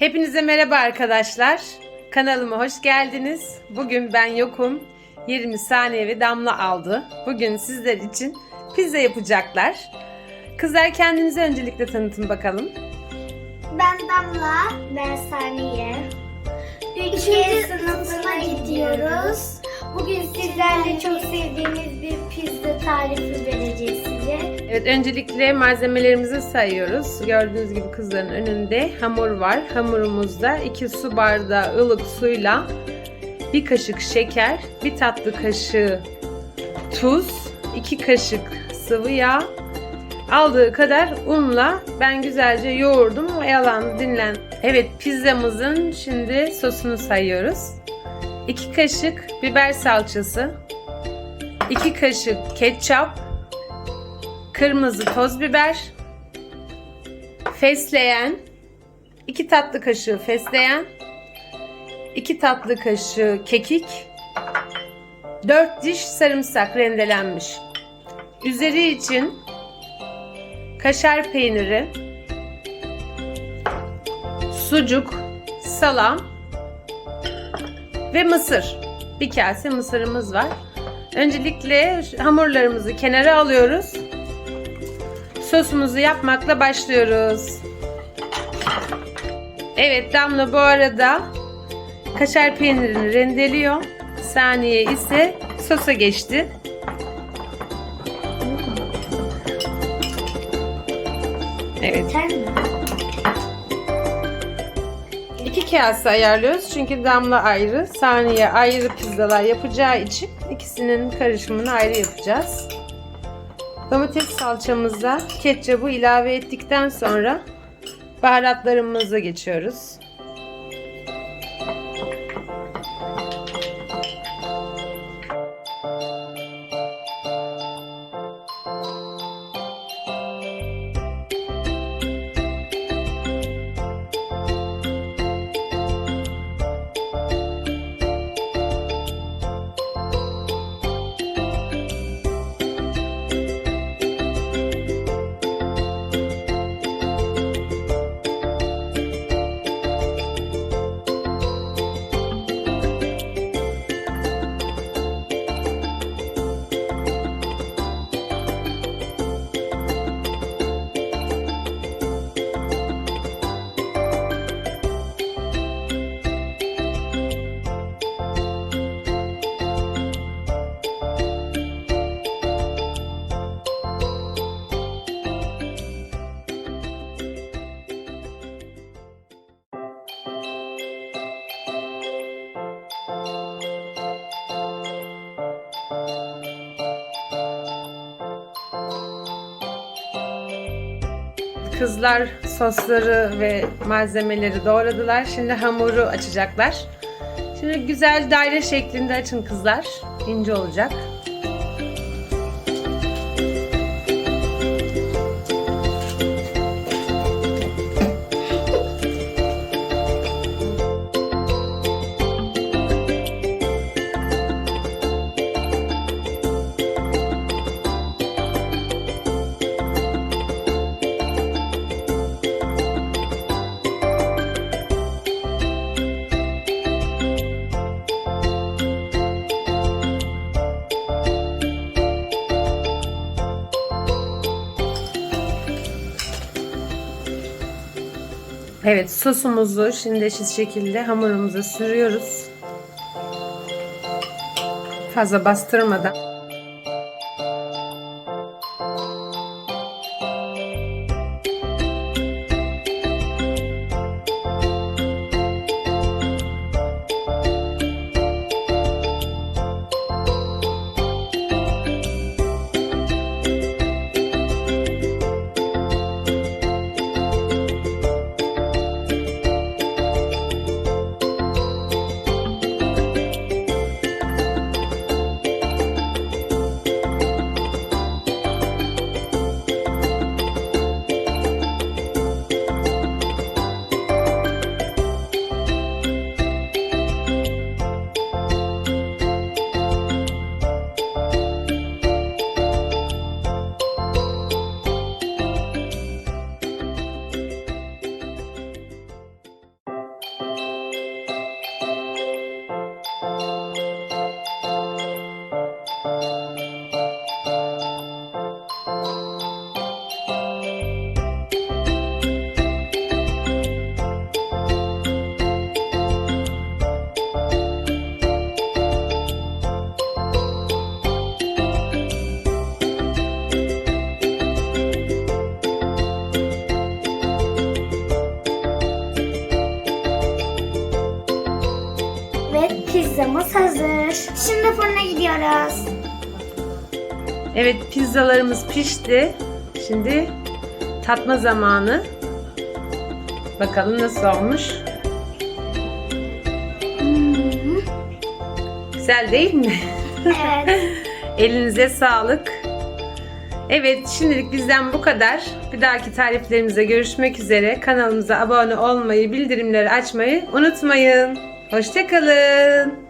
Hepinize merhaba arkadaşlar. Kanalıma hoş geldiniz. Bugün ben yokum. Yerimi Saniye ve Damla aldı. Bugün sizler için pizza yapacaklar. Kızlar kendinizi öncelikle tanıtın bakalım. Ben Damla. Ben Saniye. Üçüncü sınıfına gidiyoruz. Bugün sizlerle çok sevdiğimiz bir pizza tarifi. Evet öncelikle malzemelerimizi sayıyoruz. Gördüğünüz gibi kızların önünde hamur var. Hamurumuzda 2 su bardağı ılık suyla bir kaşık şeker, bir tatlı kaşığı tuz, 2 kaşık sıvı yağ, aldığı kadar unla ben güzelce yoğurdum, oyalandı, dinlen. Evet pizzamızın şimdi sosunu sayıyoruz. 2 kaşık biber salçası, 2 kaşık ketçap, kırmızı toz biber, fesleğen, 2 tatlı kaşığı fesleğen, 2 tatlı kaşığı kekik, 4 diş sarımsak rendelenmiş. Üzeri için kaşar peyniri, sucuk, salam ve mısır. Bir kase mısırımız var. Öncelikle hamurlarımızı kenara alıyoruz. Sosumuzu yapmakla başlıyoruz. Evet Damla bu arada kaşar peynirini rendeliyor. Saniye ise sosa geçti. Evet. İki kase ayarlıyoruz çünkü damla ayrı, saniye ayrı pizzalar yapacağı için ikisinin karışımını ayrı yapacağız. Domates salçamıza ketçabı ilave ettikten sonra baharatlarımıza geçiyoruz. Kızlar sosları ve malzemeleri doğradılar. Şimdi hamuru açacaklar. Şimdi güzel daire şeklinde açın kızlar. İnce olacak. Evet sosumuzu şimdi eşit şekilde hamurumuza sürüyoruz. Fazla bastırmadan. Pizzamız hazır. Şimdi fırına gidiyoruz. Evet pizzalarımız pişti. Şimdi tatma zamanı. Bakalım nasıl olmuş. Hmm, Güzel değil mi? evet. Elinize sağlık. Evet şimdilik bizden bu kadar. Bir dahaki tariflerimize görüşmek üzere. Kanalımıza abone olmayı, bildirimleri açmayı unutmayın. Hoşçakalın.